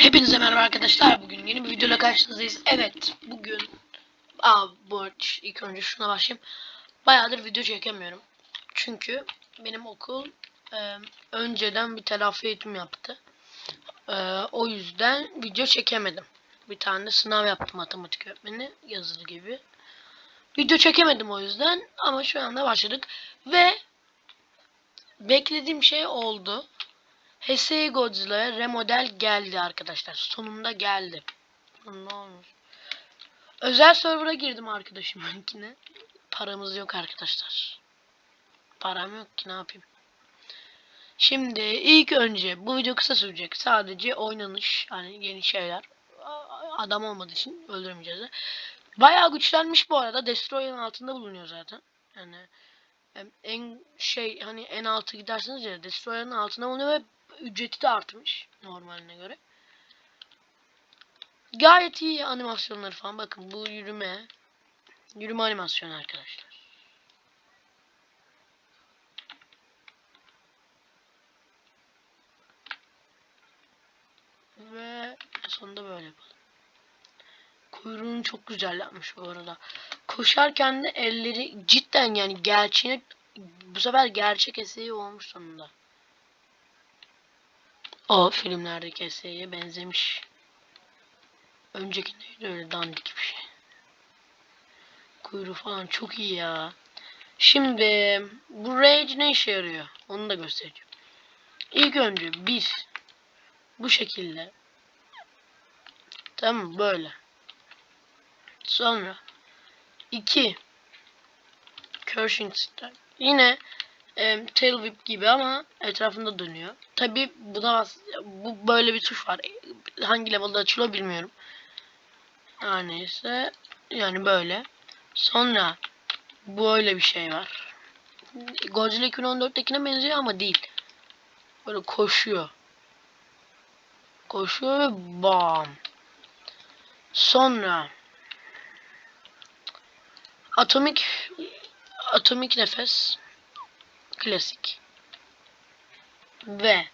Hepinize merhaba arkadaşlar. Bugün yeni bir videoyla karşınızdayız. Evet, bugün Aa, bu ilk önce şuna başlayayım. Bayağıdır video çekemiyorum. Çünkü benim okul e, önceden bir telafi eğitim yaptı. E, o yüzden video çekemedim. Bir tane sınav yaptım matematik öğretmeni yazılı gibi. Video çekemedim o yüzden ama şu anda başladık ve beklediğim şey oldu. Heisei Godzilla'ya remodel geldi arkadaşlar. Sonunda geldi. Ne olmuş? Özel server'a girdim arkadaşımınkine. Paramız yok arkadaşlar. Param yok ki ne yapayım. Şimdi ilk önce bu video kısa sürecek. Sadece oynanış. Hani yeni şeyler. Adam olmadığı için öldürmeyeceğiz de. Bayağı güçlenmiş bu arada. Destroyer'ın altında bulunuyor zaten. Yani en şey hani en altı giderseniz ya Destroyer'ın altına bulunuyor ve ücreti de artmış normaline göre. Gayet iyi animasyonları falan. Bakın bu yürüme. Yürüme animasyonu arkadaşlar. Ve sonunda böyle yapalım. Kuyruğunu çok güzel yapmış bu arada. Koşarken de elleri cidden yani gerçeğine bu sefer gerçek eseği olmuş sonunda. O filmlerdeki eseğe benzemiş. Öncekindeydi öyle dandik bir şey. Kuyruğu falan çok iyi ya. Şimdi bu rage ne işe yarıyor? Onu da göstereceğim. İlk önce bir bu şekilde. Tamam? Böyle. Sonra iki Cursing Strike. Yine e, Tail Whip gibi ama etrafında dönüyor. Tabi buna bu böyle bir tuş var. Hangi level'da açılıyor bilmiyorum. Her neyse yani böyle. Sonra böyle bir şey var. Godzilla 2014'tekine benziyor ama değil. Böyle koşuyor. Koşuyor ve bam. Sonra atomik atomik nefes klasik. Ve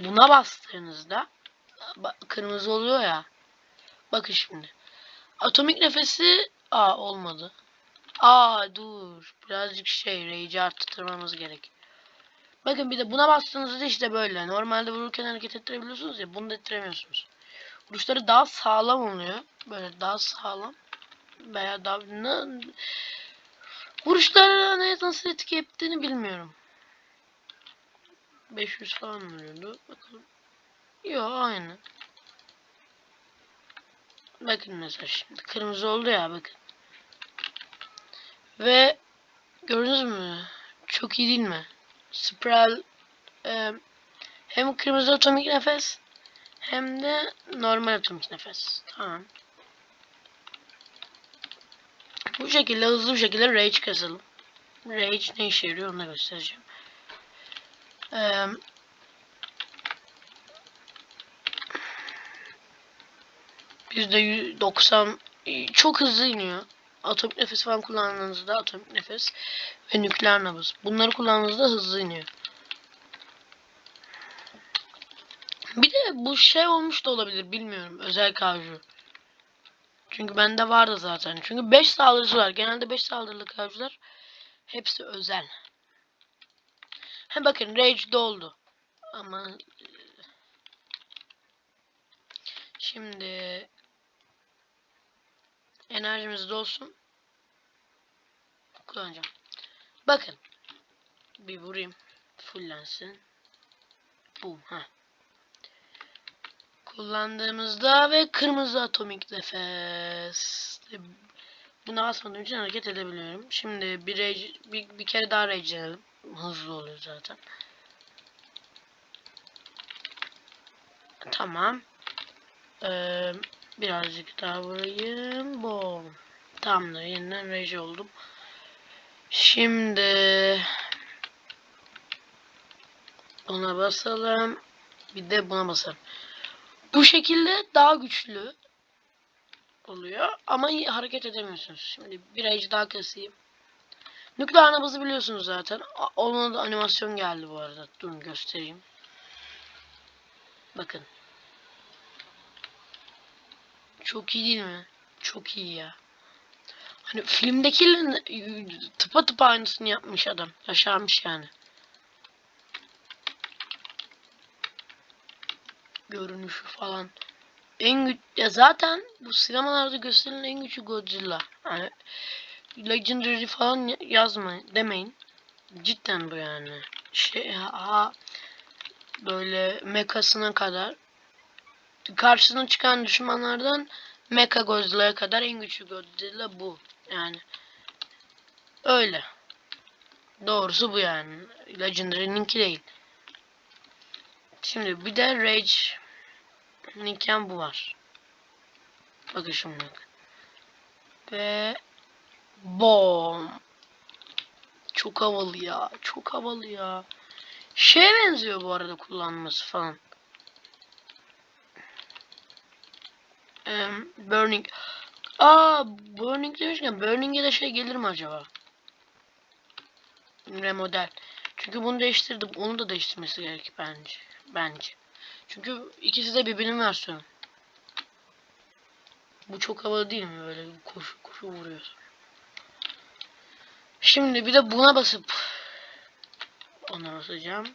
buna bastığınızda ba- kırmızı oluyor ya. Bakın şimdi. Atomik nefesi aa olmadı. Aa dur. Birazcık şey rage'i arttırmamız gerek. Bakın bir de buna bastığınızda işte böyle. Normalde vururken hareket ettirebiliyorsunuz ya bunu da ettiremiyorsunuz. Vuruşları daha sağlam oluyor. Böyle daha sağlam veya daha ne, Vuruşlara ne nasıl etki ettiğini bilmiyorum. 500 falan vuruyordu. Bakalım. Yo aynı. Bakın mesela şimdi kırmızı oldu ya bakın. Ve gördünüz mü? Çok iyi değil mi? Spiral e, hem kırmızı atomik nefes hem de normal atomik nefes. Tamam. Bu şekilde hızlı bir şekilde rage kasalım. Rage ne işe yarıyor onu da göstereceğim. Ee, %90 çok hızlı iniyor. Atomik nefes falan kullandığınızda atomik nefes ve nükleer nabız. Bunları kullandığınızda hızlı iniyor. Bir de bu şey olmuş da olabilir bilmiyorum. Özel kavcu. Çünkü bende vardı zaten. Çünkü 5 saldırısı var. Genelde 5 saldırılı kavcılar hepsi özel. He bakın rage doldu. Ama şimdi enerjimiz dolsun. Kullanacağım. Bakın. Bir vurayım. Fullensin. Bu. Ha kullandığımızda ve kırmızı atomik nefes. Buna basmadığım için hareket edebiliyorum. Şimdi bir, bir, bir kere daha rage Hızlı oluyor zaten. Tamam. Ee, birazcık daha vurayım. Bom. Tamamdır. Yeniden rage oldum. Şimdi ona basalım. Bir de buna basalım. Bu şekilde daha güçlü oluyor ama hareket edemiyorsunuz. Şimdi bir ayıcı daha keseyim. Nükleer nabızı biliyorsunuz zaten. Ona da animasyon geldi bu arada. Durun göstereyim. Bakın. Çok iyi değil mi? Çok iyi ya. Hani filmdekilerin tıpa tıpa aynısını yapmış adam. Yaşarmış yani. Görünüşü falan. En güç ya zaten bu sinemalarda gösterilen en güçlü Godzilla. Yani Legendary falan ya- yazma demeyin. Cidden bu yani. Şey ha böyle mekasına kadar karşısına çıkan düşmanlardan Mecha Godzilla'ya kadar en güçlü Godzilla bu. Yani öyle. Doğrusu bu yani. Legendary'ninki değil. Şimdi bir de Rage Niken bu var. Bakın şimdi. Ve bom. Çok havalı ya. Çok havalı ya. Şeye benziyor bu arada kullanması falan. Em, Burning. Aa, Burning demişken Burning'e de şey gelir mi acaba? Remodel. Çünkü bunu değiştirdim. Onu da değiştirmesi gerek bence. Bence. Çünkü ikisi de birbirinin versiyonu. Bu çok havalı değil mi? Böyle koşu koşu vuruyorsun. Şimdi bir de buna basıp ona basacağım.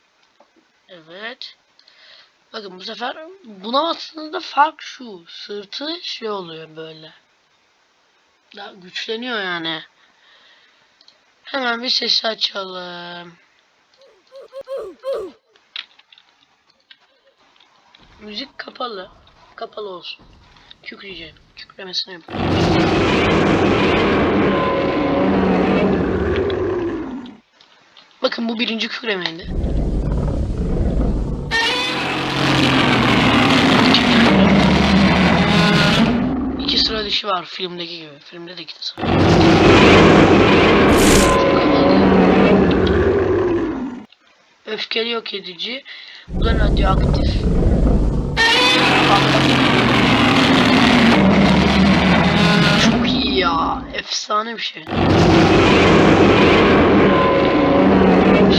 Evet. Bakın bu sefer buna bastığınızda fark şu. Sırtı şey oluyor böyle. Daha güçleniyor yani. Hemen bir sesi açalım. Müzik kapalı. Kapalı olsun. Kükreyeceğim. Kükremesini yapacağım. Bakın bu birinci kükremeydi. İki sıra dişi var filmdeki gibi. Filmde de iki sıra. Öfkeli yok edici. Bu da radyoaktif. Çok iyi ya. Efsane bir şey.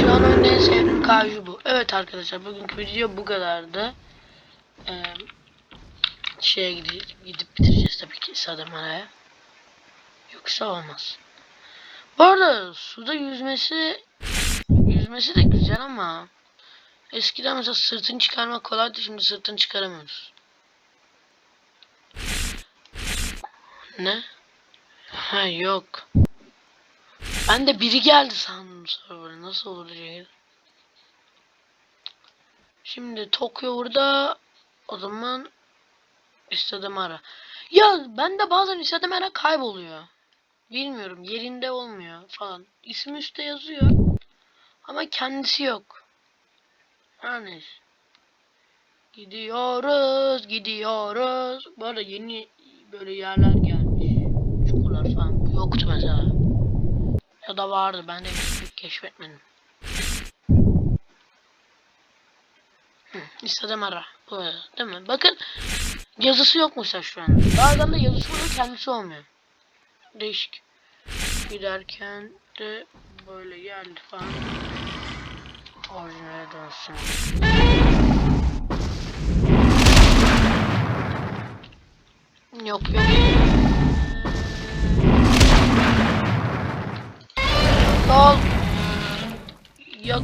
Şu an en sevdiğim kaju bu. Evet arkadaşlar bugünkü video bu kadardı. Ee, şeye gidip, gidip bitireceğiz tabii ki Sadamara'ya. Yoksa olmaz. Bu arada suda yüzmesi yüzmesi de güzel ama eskiden mesela sırtını çıkarmak kolaydı şimdi sırtını çıkaramıyoruz. Ne? Ha yok. Ben de biri geldi sandım server'a. Nasıl diye. Şimdi Tokyo burada o zaman istedim ara. Ya ben de bazen istedim ara kayboluyor. Bilmiyorum yerinde olmuyor falan. İsmi üstte yazıyor. Ama kendisi yok. Yani gidiyoruz, gidiyoruz. Bu arada yeni böyle yerler. Çukurlar falan. Yoktu mesela. Ya da vardı ben de bir keşfetmedim. Hı, istedim ara. Bu değil mi? Bakın yazısı yokmuş ya şu an. Bazen de yazısı oluyor kendisi olmuyor. Değişik. Giderken de böyle geldi falan. Orijinale dönsün. Yok yok.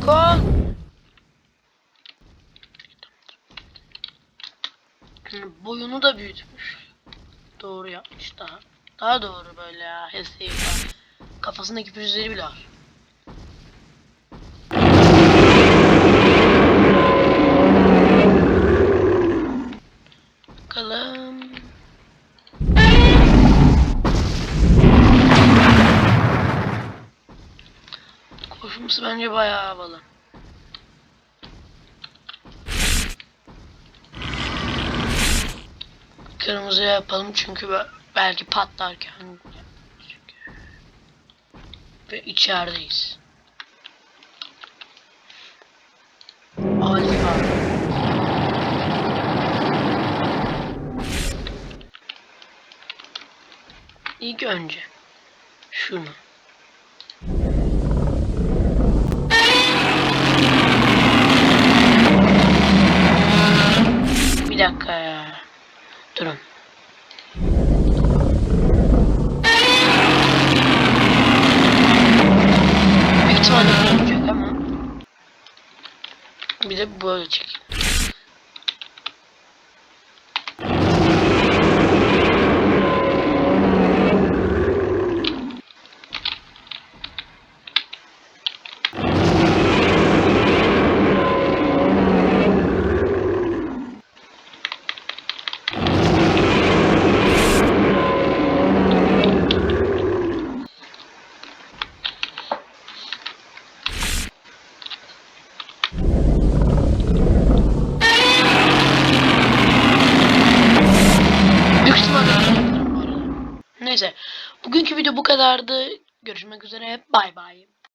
Hı, Boyunu da büyütmüş. Doğru yapmış daha. Daha doğru böyle ya. Hesteyi var. Kafasındaki pürüzleri bile var. Bence bayağı havalı. Kırmızıya yapalım çünkü be- belki patlarken ve içerideyiz. Alfa. İlk önce şunu. Bir kadardı. Görüşmek üzere. Bay bay.